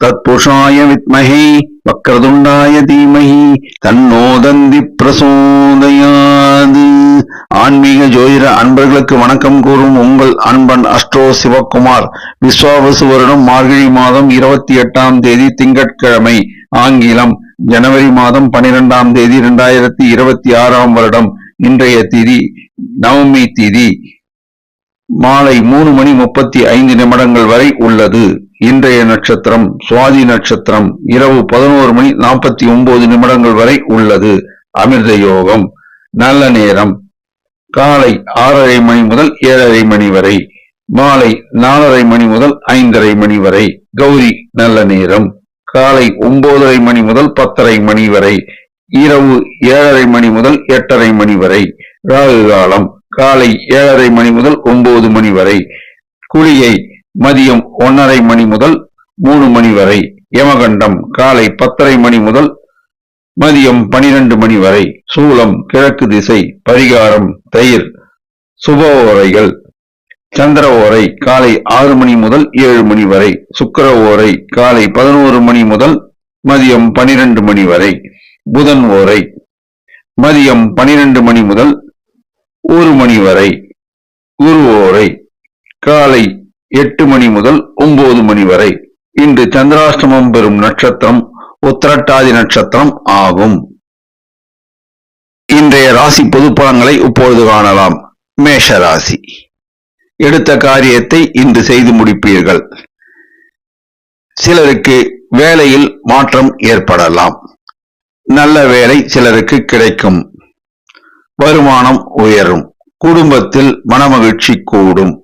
தத்புஷாய வித்மஹே வக்ரதுண்டாய தீமஹி தன்னோதந்தி பிரசோதயாது ஆன்மீக ஜோதிட அன்பர்களுக்கு வணக்கம் கூறும் உங்கள் அன்பன் அஸ்ட்ரோ சிவகுமார். விஸ்வாவசு வருடம் மார்கழி மாதம் இருபத்தி எட்டாம் தேதி திங்கட்கிழமை ஆங்கிலம் ஜனவரி மாதம் பனிரெண்டாம் தேதி இரண்டாயிரத்தி இருபத்தி ஆறாம் வருடம் இன்றைய திதி நவமி திதி மாலை மூணு மணி முப்பத்தி ஐந்து நிமிடங்கள் வரை உள்ளது. இன்றைய நட்சத்திரம் சுவாதி நட்சத்திரம் இரவு பதினோரு மணி நாற்பத்தி ஒன்பது நிமிடங்கள் வரை உள்ளது. அமிர்த யோகம். நல்ல நேரம். காலை ஆறரை மணி முதல் ஏழரை மணி வரை. மாலை நாலரை மணி முதல் ஐந்தரை மணி வரை. கௌரி நல்ல நேரம். காலை ஒன்பதரை மணி முதல் பத்தரை மணி வரை. இரவு ஏழரை மணி முதல் எட்டரை மணி வரை. ராகு காலம். காலை ஏழரை மணி முதல் ஒன்பது மணி வரை. குளியை மதியம் ஒன்னரை மணி முதல் மூணு மணி வரை யமகண்டம் காலை பத்தரை மணி முதல் மதியம் பனிரெண்டு மணி வரை சூலம் கிழக்கு திசை பரிகாரம் தயிர் சுப ஓரைகள் சந்திர ஓரை காலை ஆறு மணி முதல் ஏழு மணி வரை சுக்கர ஓரை காலை பதினோரு மணி முதல் மதியம் பனிரெண்டு மணி வரை புதன் ஓரை மதியம் பனிரெண்டு மணி முதல் ஒரு மணி வரை குரு ஓரை காலை எட்டு மணி முதல் ஒன்பது மணி வரை. இன்று சந்திராஷ்டமம் பெறும் நட்சத்திரம் உத்திரட்டாதி நட்சத்திரம் ஆகும். இன்றைய ராசி பொது இப்பொழுது காணலாம். மேஷ ராசி. எடுத்த காரியத்தை இன்று செய்து முடிப்பீர்கள். சிலருக்கு வேலையில் மாற்றம் ஏற்படலாம். நல்ல வேலை சிலருக்கு கிடைக்கும். வருமானம் உயரும். குடும்பத்தில் மனமகிழ்ச்சி கூடும்.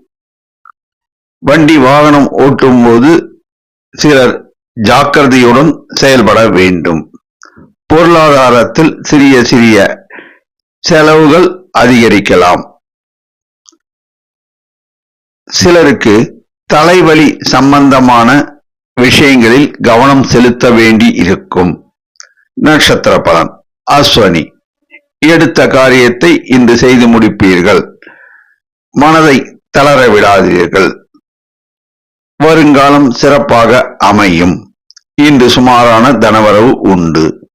வண்டி வாகனம் ஓட்டும் போது சிலர் ஜாக்கிரதையுடன் செயல்பட வேண்டும். பொருளாதாரத்தில் சிறிய சிறிய செலவுகள் அதிகரிக்கலாம். சிலருக்கு தலைவலி சம்பந்தமான விஷயங்களில் கவனம் செலுத்த வேண்டி இருக்கும். நட்சத்திர பலன். அஸ்வனி. எடுத்த காரியத்தை இன்று செய்து முடிப்பீர்கள். மனதை தளர விடாதீர்கள். வருங்காலம் சிறப்பாக அமையும். இன்று சுமாரான தனவரவு உண்டு.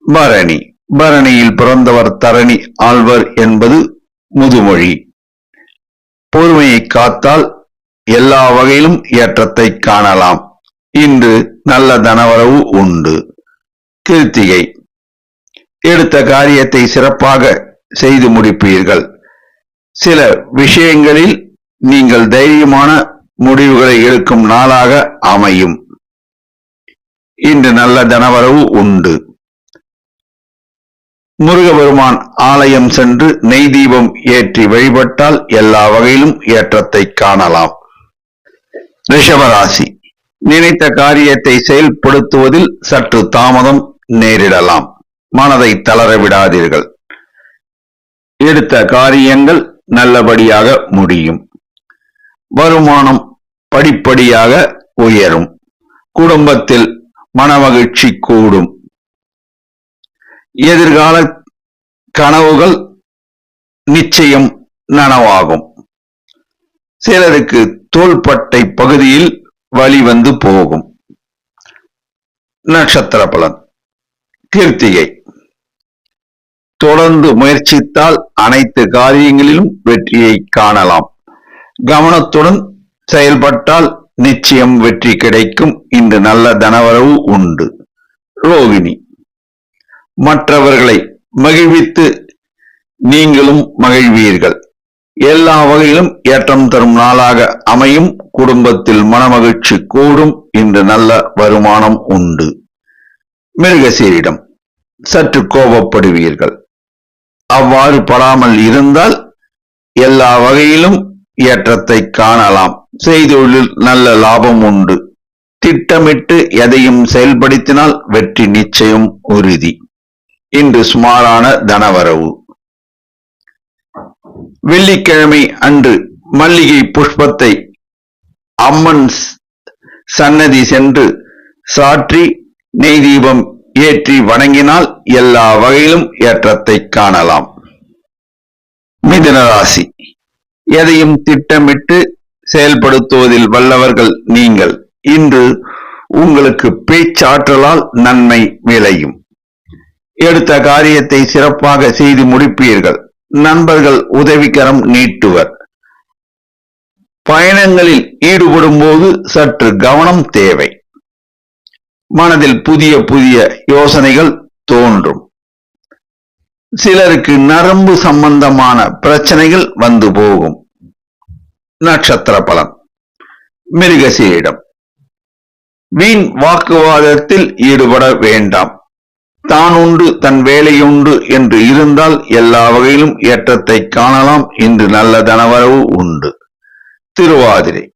பரணி. பரணியில் பிறந்தவர் தரணி ஆழ்வர் என்பது முதுமொழி. பொறுமையை காத்தால் எல்லா வகையிலும் ஏற்றத்தை காணலாம். இன்று நல்ல தனவரவு உண்டு. கிருத்திகை. எடுத்த காரியத்தை சிறப்பாக செய்து முடிப்பீர்கள். சில விஷயங்களில் நீங்கள் தைரியமான முடிவுகளை எடுக்கும் நாளாக அமையும். இன்று நல்ல தனவரவு உண்டு. முருகபெருமான் ஆலயம் சென்று நெய் தீபம் ஏற்றி வழிபட்டால் எல்லா வகையிலும் ஏற்றத்தை காணலாம். ரிஷபராசி. நினைத்த காரியத்தை செயல்படுத்துவதில் சற்று தாமதம் நேரிடலாம். மனதை தளர விடாதீர்கள். எடுத்த காரியங்கள் நல்லபடியாக முடியும். வருமானம் படிப்படியாக உயரும். குடும்பத்தில் மனமகிழ்ச்சி கூடும். எதிர்கால கனவுகள் நிச்சயம் நனவாகும். சிலருக்கு தோள்பட்டை பகுதியில் வழி வந்து போகும். நட்சத்திர பலன். கீர்த்திகை. தொடர்ந்து முயற்சித்தால் அனைத்து காரியங்களிலும் வெற்றியை காணலாம். கவனத்துடன் செயல்பட்டால் நிச்சயம் வெற்றி கிடைக்கும். இன்று நல்ல தனவரவு உண்டு. ரோகிணி மற்றவர்களை மகிழ்வித்து நீங்களும் மகிழ்வீர்கள். எல்லா வகையிலும் ஏற்றம் தரும் நாளாக அமையும். குடும்பத்தில் மனமகிழ்ச்சி கூடும். இன்று நல்ல வருமானம் உண்டு. மிருகசீரிடம் சற்று கோபப்படுவீர்கள். அவ்வாறு படாமல் இருந்தால் எல்லா வகையிலும் ஏற்றத்தை காணலாம். செய்தொழில் நல்ல லாபம் உண்டு. திட்டமிட்டு எதையும் செயல்படுத்தினால் வெற்றி நிச்சயம் உறுதி. இன்று சுமாரான தனவரவு. வெள்ளிக்கிழமை அன்று மல்லிகை புஷ்பத்தை அம்மன் சன்னதி சென்று சாற்றி நெய் தீபம் ஏற்றி வணங்கினால் எல்லா வகையிலும் ஏற்றத்தை காணலாம். மிதனராசி எதையும் திட்டமிட்டு செயல்படுத்துவதில் வல்லவர்கள் நீங்கள். இன்று உங்களுக்கு பேச்சாற்றலால் நன்மை விளையும். எடுத்த காரியத்தை சிறப்பாக செய்து முடிப்பீர்கள். நண்பர்கள் உதவிக்கரம் நீட்டுவர். பயணங்களில் ஈடுபடும் போது சற்று கவனம் தேவை. மனதில் புதிய புதிய யோசனைகள் தோன்றும். சிலருக்கு நரம்பு சம்பந்தமான பிரச்சனைகள் வந்து போகும். நட்சத்திர பலன். மிருகசீரிடம். வீண் வாக்குவாதத்தில் ஈடுபட வேண்டாம். தான் உண்டு தன் வேலையுண்டு என்று இருந்தால் எல்லா வகையிலும் ஏற்றத்தை காணலாம். இன்று நல்ல தனவரவு உண்டு. திருவாதிரை.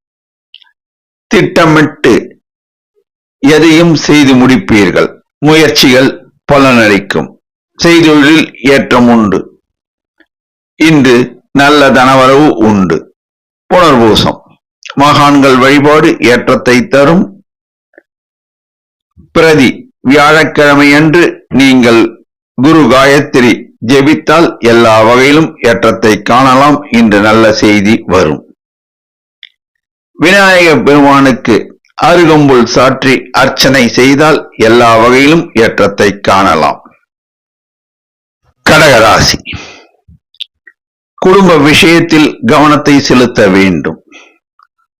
திட்டமிட்டு எதையும் செய்து முடிப்பீர்கள். முயற்சிகள் பலனளிக்கும். செய்தொழில் ஏற்றம் உண்டு. இன்று நல்ல தனவரவு உண்டு. புனர்பூசம். மகான்கள் வழிபாடு ஏற்றத்தை தரும். பிரதி வியாழக்கிழமையன்று நீங்கள் குரு காயத்ரி ஜெபித்தால் எல்லா வகையிலும் ஏற்றத்தை காணலாம் இன்று நல்ல செய்தி வரும். விநாயக பெருமானுக்கு அருகம்புல் சாற்றி அர்ச்சனை செய்தால் எல்லா வகையிலும் ஏற்றத்தை காணலாம். கடகராசி. குடும்ப விஷயத்தில் கவனத்தை செலுத்த வேண்டும்.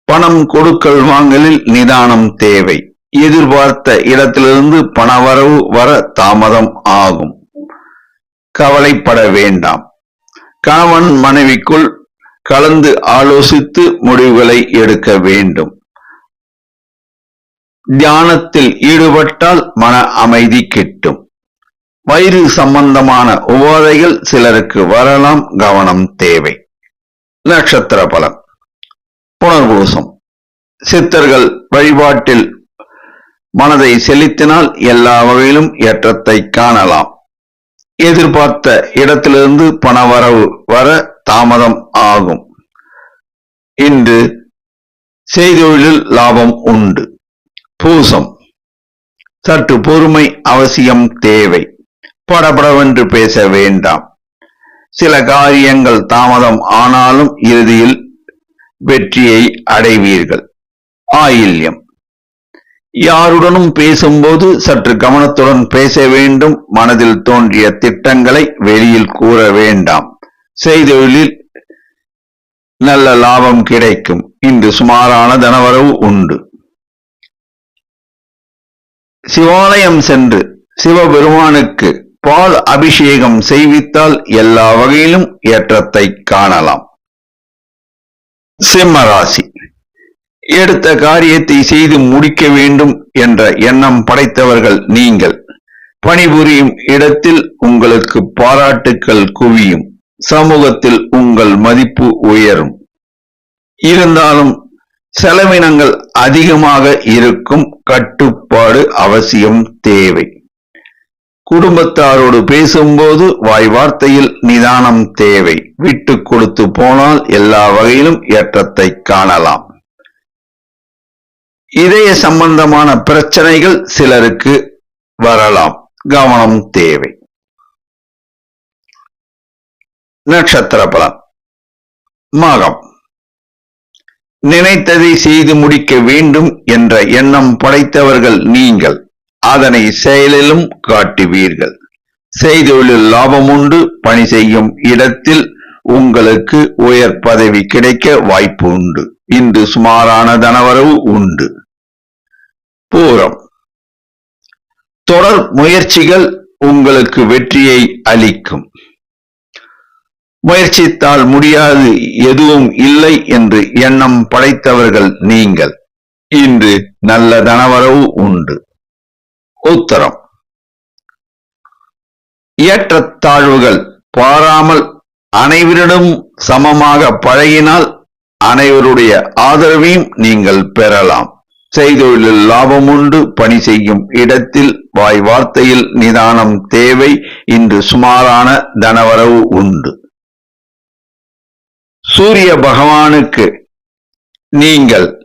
பணம் கொடுக்கல் வாங்கலில் நிதானம் தேவை. எதிர்பார்த்த இடத்திலிருந்து பணவரவு வர தாமதம் ஆகும். கவலைப்பட வேண்டாம். கணவன் மனைவிக்குள் கலந்து ஆலோசித்து முடிவுகளை எடுக்க வேண்டும். தியானத்தில் ஈடுபட்டால் மன அமைதி கிட்டும். வயிறு சம்பந்தமான உபாதைகள் சிலருக்கு வரலாம் கவனம் தேவை. நட்சத்திர பலம் புனர்பூசம். சித்தர்கள் வழிபாட்டில் மனதை செலுத்தினால் எல்லா வகையிலும் ஏற்றத்தை காணலாம். எதிர்பார்த்த இடத்திலிருந்து பணவரவு வர தாமதம் ஆகும். இன்று செய்தொழிலில் லாபம் உண்டு. பூசம். சற்று பொறுமை அவசியம் தேவை. படபடவென்று பேச வேண்டாம். சில காரியங்கள் தாமதம் ஆனாலும் இறுதியில் வெற்றியை அடைவீர்கள். ஆயில்யம். யாருடனும் பேசும்போது சற்று கவனத்துடன் பேச வேண்டும். மனதில் தோன்றிய திட்டங்களை வெளியில் கூற வேண்டாம். செய்தொழிலில் நல்ல லாபம் கிடைக்கும். இன்று சுமாரான தனவரவு உண்டு. சிவாலயம் சென்று சிவபெருமானுக்கு பால் அபிஷேகம் செய்வித்தால் எல்லா வகையிலும் ஏற்றத்தை காணலாம். சிம்மராசி எடுத்த காரியத்தை செய்து முடிக்க வேண்டும் என்ற எண்ணம் படைத்தவர்கள் நீங்கள். பணிபுரியும் இடத்தில் உங்களுக்கு பாராட்டுக்கள் குவியும். சமூகத்தில் உங்கள் மதிப்பு உயரும். இருந்தாலும் செலவினங்கள் அதிகமாக இருக்கும் கட்டுப்பாடு அவசியம் தேவை. குடும்பத்தாரோடு பேசும்போது வாய் வார்த்தையில் நிதானம் தேவை. விட்டு கொடுத்து போனால் எல்லா வகையிலும் ஏற்றத்தை காணலாம். இதய சம்பந்தமான பிரச்சனைகள் சிலருக்கு வரலாம். கவனம் தேவை. நட்சத்திர பலன். மகம். நினைத்ததை செய்து முடிக்க வேண்டும் என்ற எண்ணம் படைத்தவர்கள் நீங்கள். அதனை செயலிலும் காட்டுவீர்கள். செய்தொழில் லாபம் உண்டு பணி செய்யும் இடத்தில் உங்களுக்கு உயர் பதவி கிடைக்க வாய்ப்பு உண்டு இன்று சுமாரான தனவரவு உண்டு. பூரம். தொடர் முயற்சிகள் உங்களுக்கு வெற்றியை அளிக்கும். முயற்சித்தால் முடியாது எதுவும் இல்லை என்று எண்ணம் படைத்தவர்கள் நீங்கள். இன்று நல்ல தனவரவு உண்டு. உத்தரம். ஏற்றத்தாழ்வுகள் பாராமல் அனைவரிடம் சமமாக பழகினால் அனைவருடைய ஆதரவையும் நீங்கள் பெறலாம். செய்தொழிலில் லாபம் உண்டு பணி செய்யும் இடத்தில் வாய் வார்த்தையில் நிதானம் தேவை இன்று சுமாரான தனவரவு உண்டு. சூரிய பகவானுக்கு நீங்கள்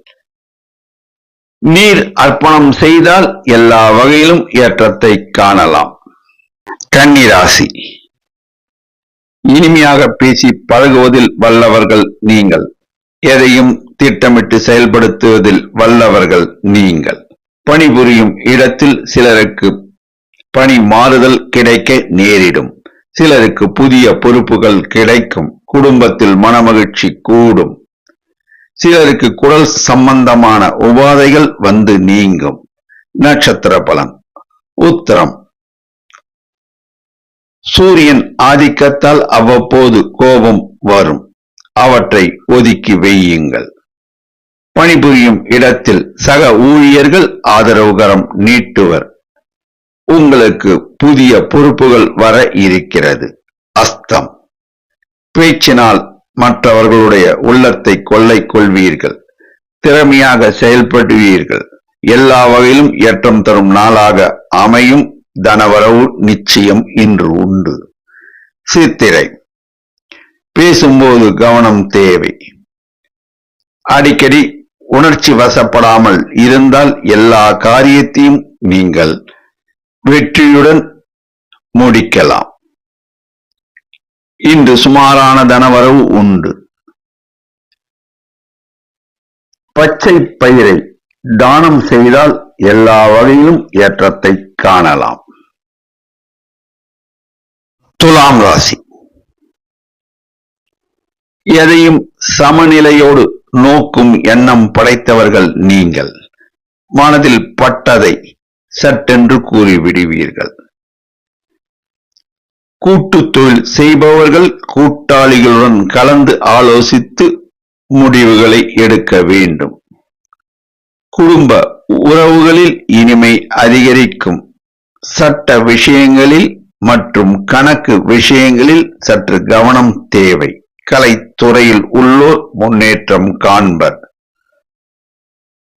நீர் அர்ப்பணம் செய்தால் எல்லா வகையிலும் ஏற்றத்தை காணலாம். கன்னிராசி. இனிமையாக பேசி பழகுவதில் வல்லவர்கள் நீங்கள். எதையும் திட்டமிட்டு செயல்படுத்துவதில் வல்லவர்கள் நீங்கள். பணிபுரியும் இடத்தில் சிலருக்கு பணி மாறுதல் கிடைக்க நேரிடும். சிலருக்கு புதிய பொறுப்புகள் கிடைக்கும். குடும்பத்தில் மனமகிழ்ச்சி கூடும். சிலருக்கு குடல் சம்பந்தமான உபாதைகள் வந்து நீங்கும். நட்சத்திர பலன். உத்தரம். சூரியன் ஆதிக்கத்தால் அவ்வப்போது கோபம் வரும். அவற்றை ஒதுக்கி வையுங்கள். பணிபுரியும் இடத்தில் சக ஊழியர்கள் ஆதரவுகரம் நீட்டுவர். உங்களுக்கு புதிய பொறுப்புகள் வர இருக்கிறது. அஸ்தம். பேச்சினால் மற்றவர்களுடைய உள்ளத்தை கொள்ளை கொள்வீர்கள் திறமையாக செயல்படுவீர்கள். எல்லா வகையிலும் ஏற்றம் தரும் நாளாக அமையும் தனவரவு நிச்சயம் இன்று உண்டு. சித்திரை. பேசும்போது கவனம் தேவை. அடிக்கடி உணர்ச்சி வசப்படாமல் இருந்தால் எல்லா காரியத்தையும் நீங்கள் வெற்றியுடன் முடிக்கலாம். இன்று சுமாரான தனவரவு உண்டு. பச்சை பயிரை தானம் செய்தால் எல்லா வகையிலும் ஏற்றத்தை காணலாம். துலாம் ராசி. எதையும் சமநிலையோடு நோக்கும் எண்ணம் படைத்தவர்கள் நீங்கள். மனதில் பட்டதை சட்டென்று கூறி விடுவீர்கள். கூட்டு தொழில் செய்பவர்கள் கூட்டாளிகளுடன் கலந்து ஆலோசித்து முடிவுகளை எடுக்க வேண்டும். குடும்ப உறவுகளில் இனிமை அதிகரிக்கும். சட்ட விஷயங்களில் மற்றும் கணக்கு விஷயங்களில் சற்று கவனம் தேவை. கலைத்துறையில் உள்ளோர் முன்னேற்றம் காண்பர்.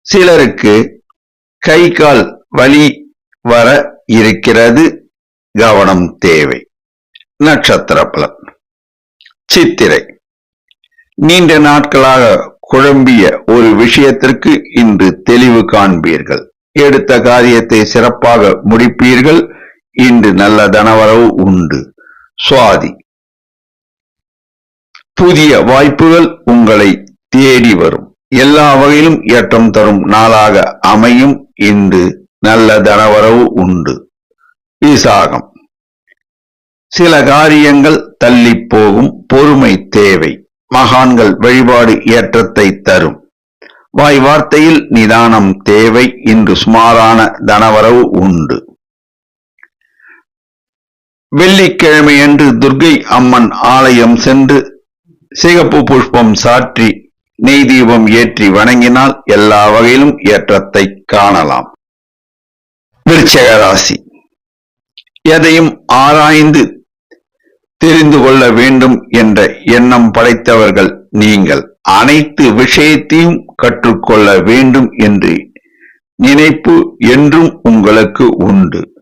சிலருக்கு கை கால் வழி வர இருக்கிறது. கவனம் தேவை. நட்சத்திர பலன் சித்திரை. நீண்ட நாட்களாக குழம்பிய ஒரு விஷயத்திற்கு இன்று தெளிவு காண்பீர்கள். எடுத்த காரியத்தை சிறப்பாக முடிப்பீர்கள். இன்று நல்ல தனவரவு உண்டு. சுவாதி. புதிய வாய்ப்புகள் உங்களை தேடி வரும். எல்லா வகையிலும் ஏற்றம் தரும் நாளாக அமையும். இன்று நல்ல தனவரவு உண்டு. விசாகம். சில காரியங்கள் தள்ளி போகும் பொறுமை தேவை. மகான்கள் வழிபாடு ஏற்றத்தை தரும். வாய் வார்த்தையில் நிதானம் தேவை இன்று சுமாரான தனவரவு உண்டு. வெள்ளிக்கிழமையன்று துர்கை அம்மன் ஆலயம் சென்று சிகப்பு புஷ்பம் சாற்றி நெய் தீபம் ஏற்றி வணங்கினால் எல்லா வகையிலும் ஏற்றத்தை காணலாம். விருச்சக ராசி. எதையும் ஆராய்ந்து தெரிந்து கொள்ள வேண்டும் என்ற எண்ணம் படைத்தவர்கள் நீங்கள். அனைத்து விஷயத்தையும் கற்றுக்கொள்ள வேண்டும் என்று நினைப்பு என்றும் உங்களுக்கு உண்டு.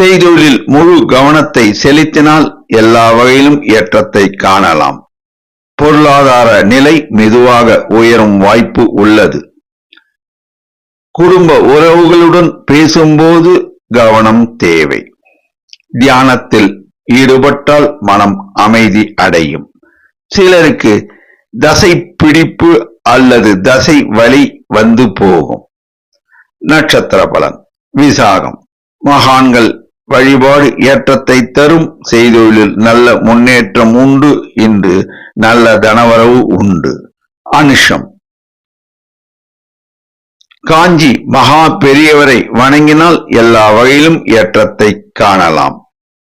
செய்தொழில் முழு கவனத்தை செலுத்தினால் எல்லா வகையிலும் ஏற்றத்தை காணலாம். பொருளாதார நிலை மெதுவாக உயரும் வாய்ப்பு உள்ளது. குடும்ப உறவுகளுடன் பேசும்போது கவனம் தேவை. தியானத்தில் ஈடுபட்டால் மனம் அமைதி அடையும். சிலருக்கு தசை பிடிப்பு அல்லது தசை வலி வந்து போகும். நட்சத்திர பலன். விசாகம். மகான்கள் வழிபாடு ஏற்றத்தை தரும் செய்தொழிலில் நல்ல முன்னேற்றம் உண்டு. இன்று நல்ல தனவரவு உண்டு. அனுஷம். காஞ்சி மகா பெரியவரை வணங்கினால் எல்லா வகையிலும் ஏற்றத்தை காணலாம்.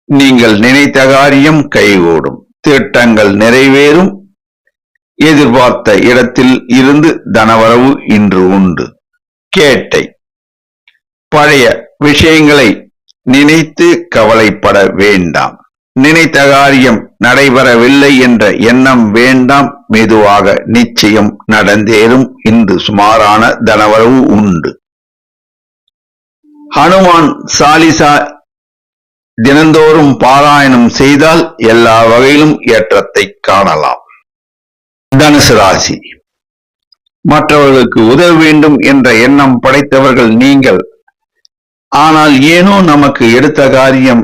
நீங்கள் நினைத்த காரியம் கைகூடும். திட்டங்கள் நிறைவேறும். எதிர்பார்த்த இடத்தில் இருந்து தனவரவு இன்று உண்டு. கேட்டை. பழைய விஷயங்களை நினைத்து கவலைப்பட வேண்டாம். நினைத்த காரியம் நடைபெறவில்லை என்ற எண்ணம் வேண்டாம். மெதுவாக நிச்சயம் நடந்தேறும். இன்று சுமாரான தனவரவு உண்டு. ஹனுமான் சாலிசா தினந்தோறும் பாராயணம் செய்தால் எல்லா வகையிலும் ஏற்றத்தை காணலாம். தனுசு ராசி. மற்றவர்களுக்கு உதவ வேண்டும் என்ற எண்ணம் படைத்தவர்கள் நீங்கள். ஆனால் ஏனோ நமக்கு எடுத்த காரியம்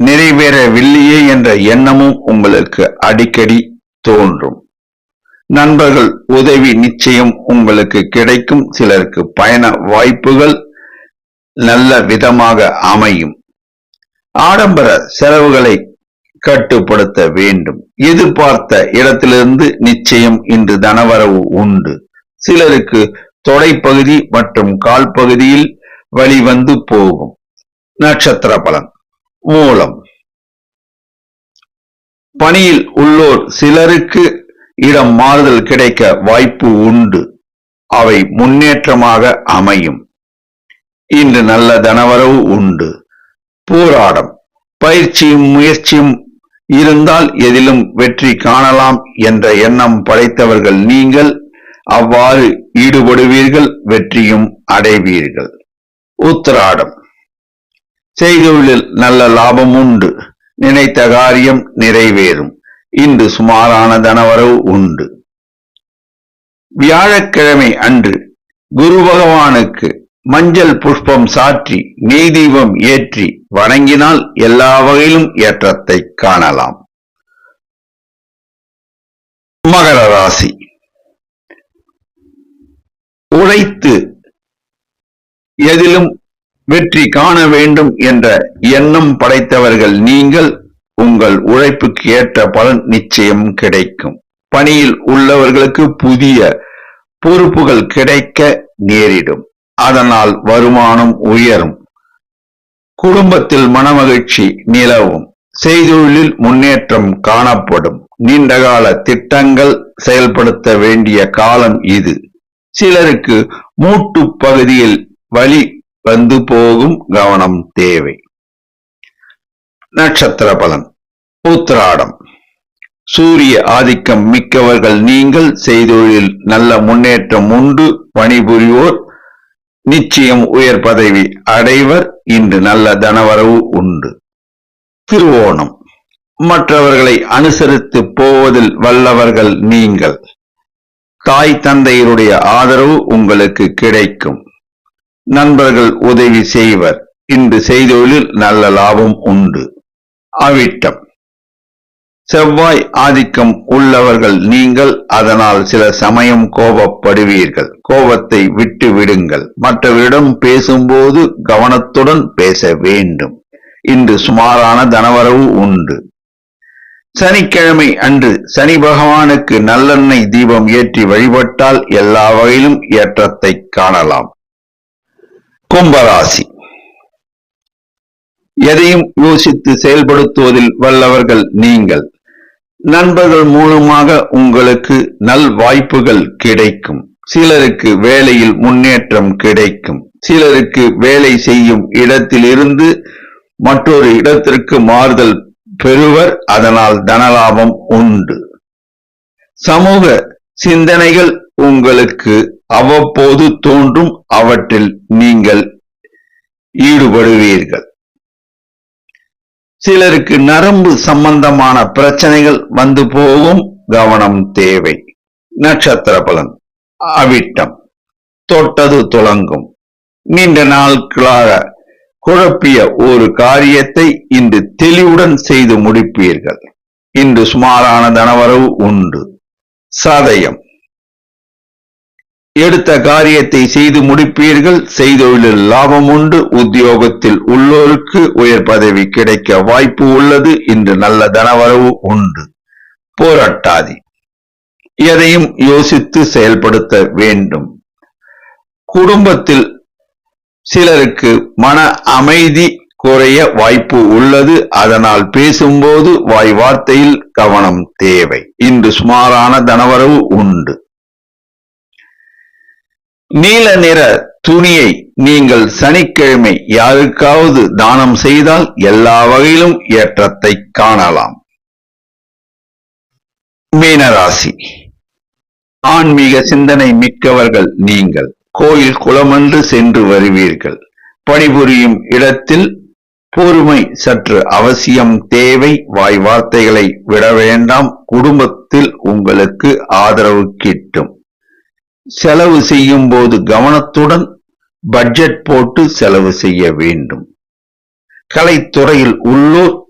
நிறைவேறவில்லையே என்ற எண்ணமும் உங்களுக்கு அடிக்கடி தோன்றும். நண்பர்கள் உதவி நிச்சயம் உங்களுக்கு கிடைக்கும். சிலருக்கு பயண வாய்ப்புகள் நல்ல விதமாக அமையும். ஆடம்பர செலவுகளை கட்டுப்படுத்த வேண்டும். எதிர்பார்த்த இடத்திலிருந்து நிச்சயம் இன்று தனவரவு உண்டு. சிலருக்கு தொடைப்பகுதி மற்றும் கால் பகுதியில் வழி வந்து போகும். நட்சத்திர பலன். மூலம். பணியில் உள்ளோர் சிலருக்கு இடம் மாறுதல் கிடைக்க வாய்ப்பு உண்டு. அவை முன்னேற்றமாக அமையும். இன்று நல்ல தனவரவு உண்டு. போராடம் பயிற்சியும் முயற்சியும் இருந்தால் எதிலும் வெற்றி காணலாம் என்ற எண்ணம் படைத்தவர்கள் நீங்கள் அவ்வாறு ஈடுபடுவீர்கள் வெற்றியும் அடைவீர்கள். உத்திராடம். செய்தொழிலில் நல்ல லாபம் உண்டு நினைத்த காரியம் நிறைவேறும் இன்று சுமாரான தனவரவு உண்டு. வியாழக்கிழமை அன்று குரு பகவானுக்கு மஞ்சள் புஷ்பம் சாற்றி நெய் தீபம் ஏற்றி வணங்கினால் எல்லா வகையிலும் ஏற்றத்தை காணலாம். மகர ராசி. உழைத்து எதிலும் வெற்றி காண வேண்டும் என்ற எண்ணம் படைத்தவர்கள் நீங்கள் உங்கள் உழைப்புக்கு ஏற்ற பலன் நிச்சயம் கிடைக்கும். பணியில் உள்ளவர்களுக்கு புதிய பொறுப்புகள் கிடைக்க நேரிடும். அதனால் வருமானம் உயரும். குடும்பத்தில் மனமகிழ்ச்சி நிலவும். செய்தொழிலில் முன்னேற்றம் காணப்படும். நீண்டகால திட்டங்கள் செயல்படுத்த வேண்டிய காலம் இது. சிலருக்கு மூட்டு பகுதியில் வலி வந்து போகும் கவனம் தேவை. நட்சத்திர பலன். உத்திராடம். சூரிய ஆதிக்கம் மிக்கவர்கள் நீங்கள் செய்தொழில் நல்ல முன்னேற்றம் உண்டு. பணிபுரிவோர் நிச்சயம் உயர் பதவி அடைவர். இன்று நல்ல தனவரவு உண்டு. திருவோணம். மற்றவர்களை அனுசரித்து போவதில் வல்லவர்கள் நீங்கள். தாய் தந்தையருடைய ஆதரவு உங்களுக்கு கிடைக்கும். நண்பர்கள் உதவி செய்வர். இன்று செய்தொழில் நல்ல லாபம் உண்டு. அவிட்டம். செவ்வாய் ஆதிக்கம் உள்ளவர்கள் நீங்கள் அதனால் சில சமயம் கோபப்படுவீர்கள். கோபத்தை விட்டு விடுங்கள். மற்றவரிடம் பேசும்போது கவனத்துடன் பேச வேண்டும். இன்று சுமாரான தனவரவு உண்டு. சனிக்கிழமை அன்று சனி பகவானுக்கு நல்லெண்ணெய் தீபம் ஏற்றி வழிபட்டால் எல்லா வகையிலும் ஏற்றத்தை காணலாம். கும்பராசி. எதையும் யோசித்து செயல்படுத்துவதில் வல்லவர்கள் நீங்கள். நண்பர்கள் மூலமாக உங்களுக்கு நல் வாய்ப்புகள் கிடைக்கும். சிலருக்கு வேலையில் முன்னேற்றம் கிடைக்கும். சிலருக்கு வேலை செய்யும் இடத்திலிருந்து மற்றொரு இடத்திற்கு மாறுதல் பெறுவர் அதனால் தனலாபம் உண்டு. சமூக சிந்தனைகள் உங்களுக்கு அவ்வப்போது தோன்றும் அவற்றில் நீங்கள் ஈடுபடுவீர்கள். சிலருக்கு நரம்பு சம்பந்தமான பிரச்சனைகள் வந்து போகும். கவனம் தேவை. நட்சத்திர பலன். அவிட்டம். தொட்டது துலங்கும் நீண்ட நாட்களாக குழப்பிய ஒரு காரியத்தை இன்று தெளிவுடன் செய்து முடிப்பீர்கள். இன்று சுமாரான தனவரவு உண்டு. சதயம். எடுத்த காரியத்தை செய்து முடிப்பீர்கள் செய்தொழிலில் லாபம் உண்டு உத்தியோகத்தில் உள்ளோருக்கு உயர் பதவி கிடைக்க வாய்ப்பு உள்ளது இன்று நல்ல தனவரவு உண்டு. போராட்டாதி. எதையும் யோசித்து செயல்படுத்த வேண்டும். குடும்பத்தில் சிலருக்கு மன அமைதி குறைய வாய்ப்பு உள்ளது அதனால் பேசும்போது வாய் வார்த்தையில் கவனம் தேவை. இன்று சுமாரான தனவரவு உண்டு. நீல நிற துணியை நீங்கள் சனிக்கிழமை யாருக்காவது தானம் செய்தால் எல்லா வகையிலும் ஏற்றத்தை காணலாம். மீனராசி. ஆன்மீக சிந்தனை மிக்கவர்கள் நீங்கள். கோயில் குளமன்று சென்று வருவீர்கள். பணிபுரியும் இடத்தில் பொறுமை சற்று அவசியம். தேவை. வாய் வார்த்தைகளை விட வேண்டாம். குடும்பத்தில் உங்களுக்கு ஆதரவு கிட்டும். செலவு செய்யும் போது கவனத்துடன் பட்ஜெட் போட்டு செலவு செய்ய வேண்டும். கலைத்துறையில் உள்ளோர்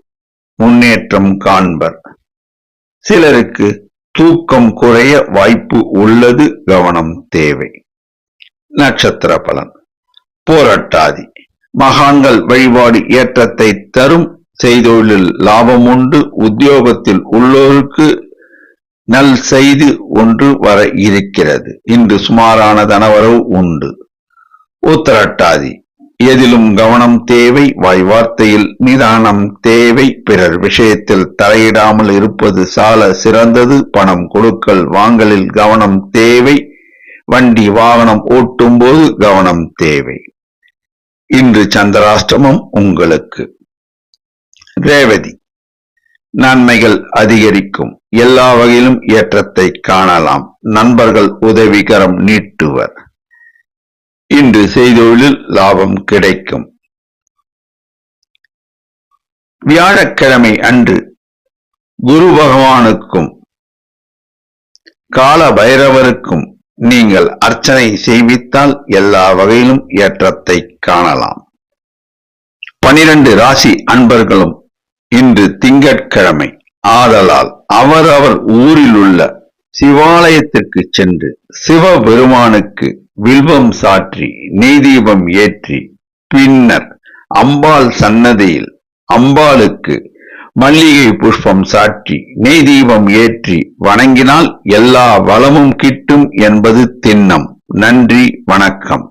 முன்னேற்றம் காண்பர். சிலருக்கு தூக்கம் குறைய வாய்ப்பு உள்ளது கவனம் தேவை. நட்சத்திர பலன். போராட்டாதி. மகான்கள் வழிபாடு ஏற்றத்தை தரும் செய்தொழில் லாபம் உண்டு உத்தியோகத்தில் உள்ளோருக்கு நல் செய்தி ஒன்று வர இருக்கிறது. இன்று சுமாரான தனவரவு உண்டு. உத்தரட்டாதி. எதிலும் கவனம் தேவை வாய் வார்த்தையில் நிதானம் தேவை. பிறர் விஷயத்தில் தலையிடாமல் இருப்பது சால சிறந்தது. பணம் கொடுக்கல் வாங்கலில் கவனம் தேவை. வண்டி வாகனம் ஓட்டும் போது கவனம் தேவை. இன்று சந்திராஷ்டமம் உங்களுக்கு. ரேவதி. நன்மைகள் அதிகரிக்கும். எல்லா வகையிலும் ஏற்றத்தை காணலாம். நண்பர்கள் உதவிகரம் நீட்டுவர். இன்று செய்தொழில் லாபம் கிடைக்கும். வியாழக்கிழமை அன்று குரு பகவானுக்கும் கால பைரவருக்கும் நீங்கள் அர்ச்சனை செய்வித்தால் எல்லா வகையிலும் ஏற்றத்தை காணலாம். பனிரெண்டு ராசி அன்பர்களும் இன்று திங்கட்கிழமை. ஆதலால் அவரவர் ஊரில் உள்ள சிவாலயத்திற்கு சென்று சிவபெருமானுக்கு வில்வம் சாற்றி நெய்தீபம் ஏற்றி பின்னர் அம்பாள் சன்னதியில் அம்பாளுக்கு மல்லிகை புஷ்பம் சாற்றி நெய்தீபம் ஏற்றி வணங்கினால் எல்லா வளமும் கிட்டும் என்பது திண்ணம். நன்றி வணக்கம்.